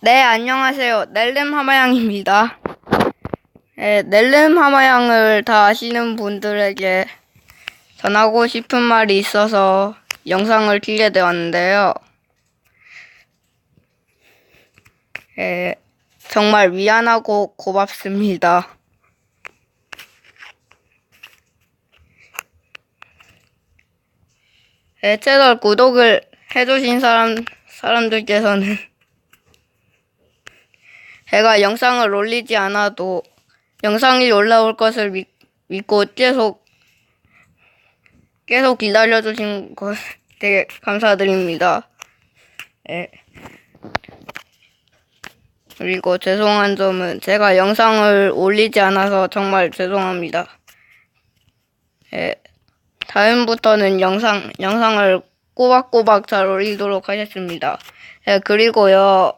네, 안녕하세요. 넬름 하마양입니다. 네, 넬름 하마양을 다 아시는 분들에게 전하고 싶은 말이 있어서 영상을 키게 되었는데요. 네, 정말 미안하고 고맙습니다. 네, 채널 구독을 해주신 사람, 사람들께서는 제가 영상을 올리지 않아도 영상이 올라올 것을 믿, 믿고 계속 계속 기다려주신 것 되게 감사드립니다. 예. 그리고 죄송한 점은 제가 영상을 올리지 않아서 정말 죄송합니다. 예. 다음부터는 영상 영상을 꼬박꼬박 잘 올리도록 하겠습니다. 예, 그리고요.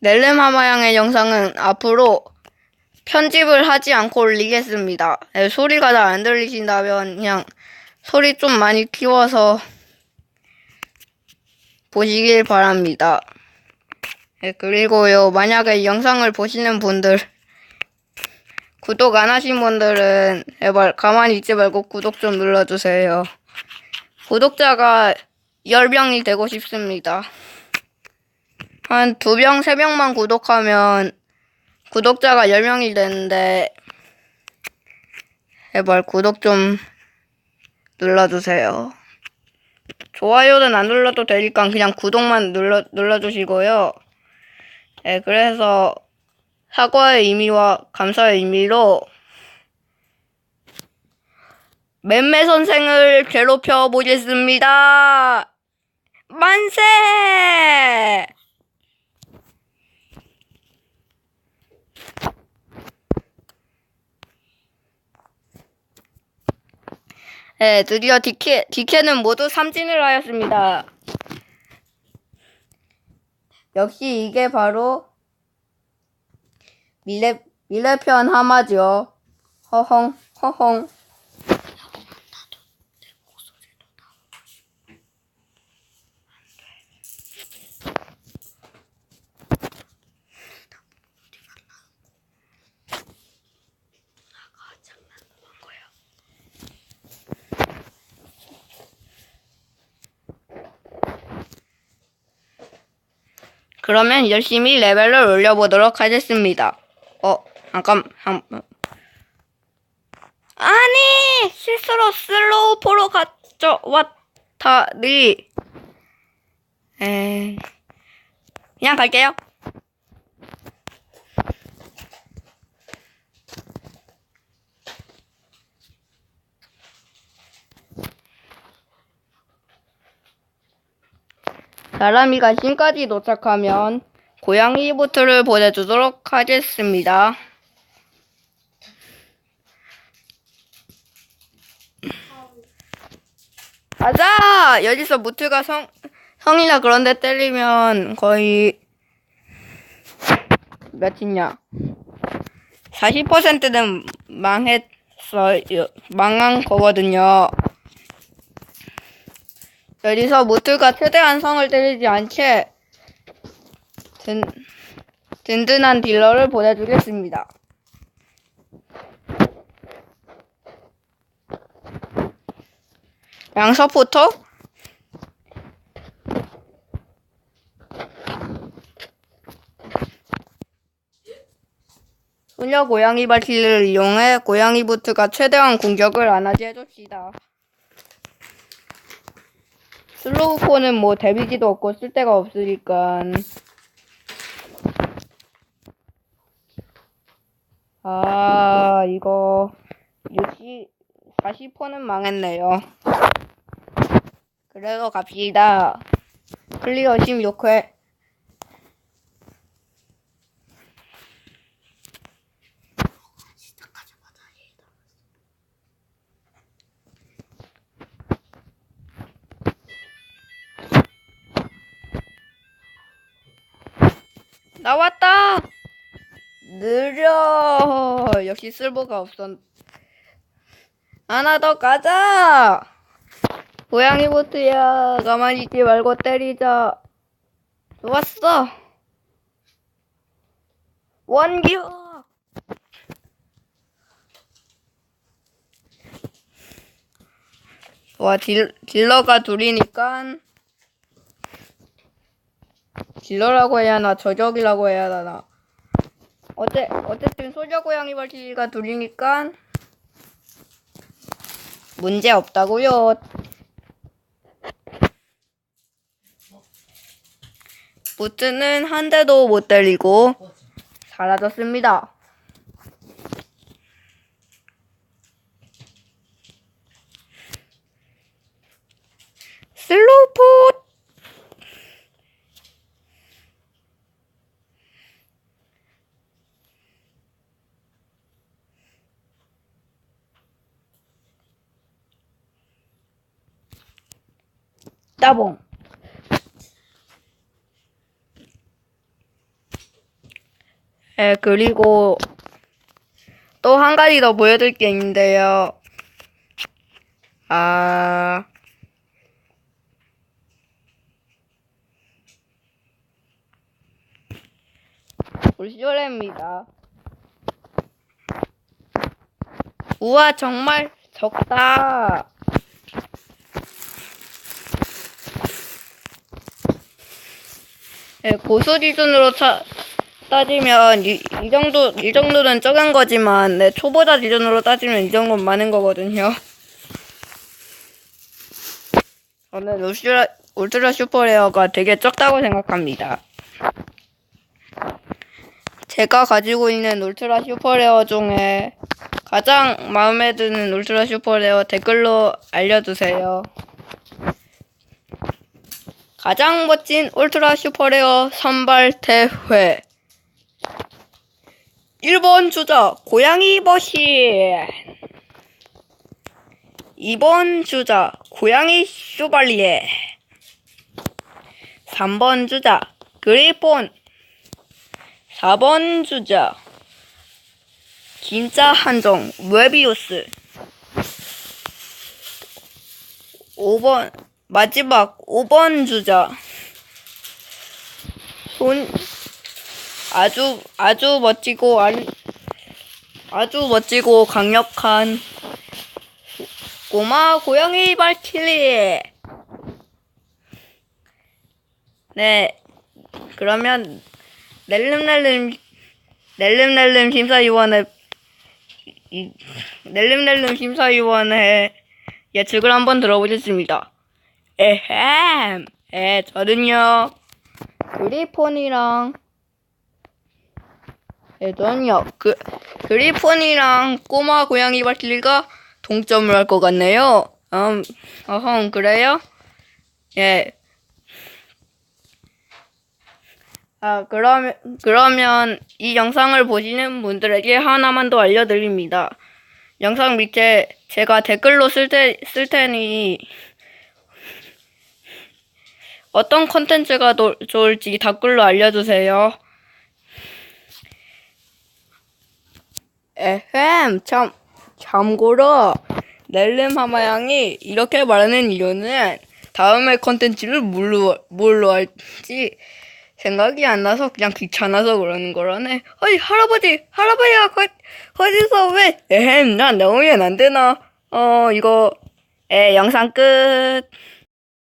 넬름하마양의 영상은 앞으로 편집을 하지 않고 올리겠습니다. 네, 소리가 잘 안 들리신다면 그냥 소리 좀 많이 키워서 보시길 바랍니다. 네, 그리고요, 만약에 영상을 보시는 분들, 구독 안 하신 분들은 제발 가만히 있지 말고 구독 좀 눌러주세요. 구독자가 10명이 되고 싶습니다. 한 두 명, 세 명만 구독하면 구독자가 10명이 되는데 제발 구독 좀 눌러주세요. 좋아요는 안 눌러도 되니까 그냥 구독만 눌러, 눌러주시고요. 네, 그래서 사과의 의미와 감사의 의미로 맴매 선생을 괴롭혀 보겠습니다. 만세! 네, 드디어 디케, 디케는 모두 삼진을 하였습니다. 역시 이게 바로 밀레, 밀레편 하마죠. 허헝, 허헝. 그러면 열심히 레벨을 올려보도록 하겠습니다. 어, 잠깐, 한, 아니! 실수로 슬로우 포로 가져왔다니. 에, 그냥 갈게요. 사람이가 신까지 도착하면 고양이 보트를 보내주도록 하겠습니다. 가자! 여기서 무트가 성, 성이나 그런 데 때리면 거의 몇이냐? 40%는 망했어요. 망한 거거든요. 여기서 무트가 최대한 성을 때리지 않게 든, 든든한 딜러를 보내주겠습니다. 양서포터? 소녀 고양이 바퀴를 이용해 고양이 부트가 최대한 공격을 안 하게 해줍시다. 슬로우폰은 뭐 데미지도 없고 쓸데가 없으니까. 아 이거 60 40호는 망했네요. 그래도 갑시다. 클리어 16회 나왔다! 느려! 역시 쓸모가 없었. 하나 더 가자! 고양이 보트야, 가만히 있지 말고 때리자. 좋았어. 원기호! 와, 딜, 딜러가 둘이니까. 딜러라고 해야 하나, 저격이라고 해야 하나. 어째, 어쨌든 소저 고양이 발치가 둘이니까. 문제 없다고요. 보트는 한 대도 못 때리고 사라졌습니다. 슬로우포 따봉 예, 그리고 또 한 가지 더 보여드릴 게 있는데요. 아, 울쇼레입니다. 우와, 정말 적다. 예, 고수 기준으로 차, 따지면 이, 이 정도 이 정도는 적은 거지만 네, 초보자 기준으로 따지면 이 정도는 많은 거거든요. 저는 울트라 울트라 슈퍼레어가 되게 적다고 생각합니다. 제가 가지고 있는 울트라 슈퍼레어 중에 가장 마음에 드는 울트라 슈퍼레어 댓글로 알려주세요. 가장 멋진 울트라 슈퍼레어 선발 대회. 1번 주자 고양이 버시 2번 주자 고양이 슈발리에. 3번 주자 그리폰. 4번 주자 진짜 한정 웨비우스. 5번 마지막 5번 주자 손 아주 아주 멋지고 안, 아주 멋지고 강력한 꼬마 고양이 발키리. 네, 그러면 낼름낼름 낼름낼름 심사위원회 이- 낼름낼름 심사위원회 예측을 한번 들어보겠습니다. 에헴, 에 저는요 그리폰이랑 예전요 그 그리폰이랑 꼬마 고양이 발길이가 동점을 할 것 같네요. 음, 어흥 그래요? 예. 아 그러면 그러면 이 영상을 보시는 분들에게 하나만 더 알려드립니다. 영상 밑에 제가 댓글로 쓸 테, 쓸 테니 어떤 컨텐츠가 도- 좋을지 댓글로 알려주세요. 에헴, 참, 참고로, 넬름 하마양이 이렇게 말하는 이유는 다음에 컨텐츠를 뭘로, 뭘로 할지 생각이 안 나서 그냥 귀찮아서 그러는 거라네. 어이, 할아버지, 할아버지가 거, 거기서 왜, 에헴, 난 나오면 안 되나? 어, 이거, 에, 영상 끝.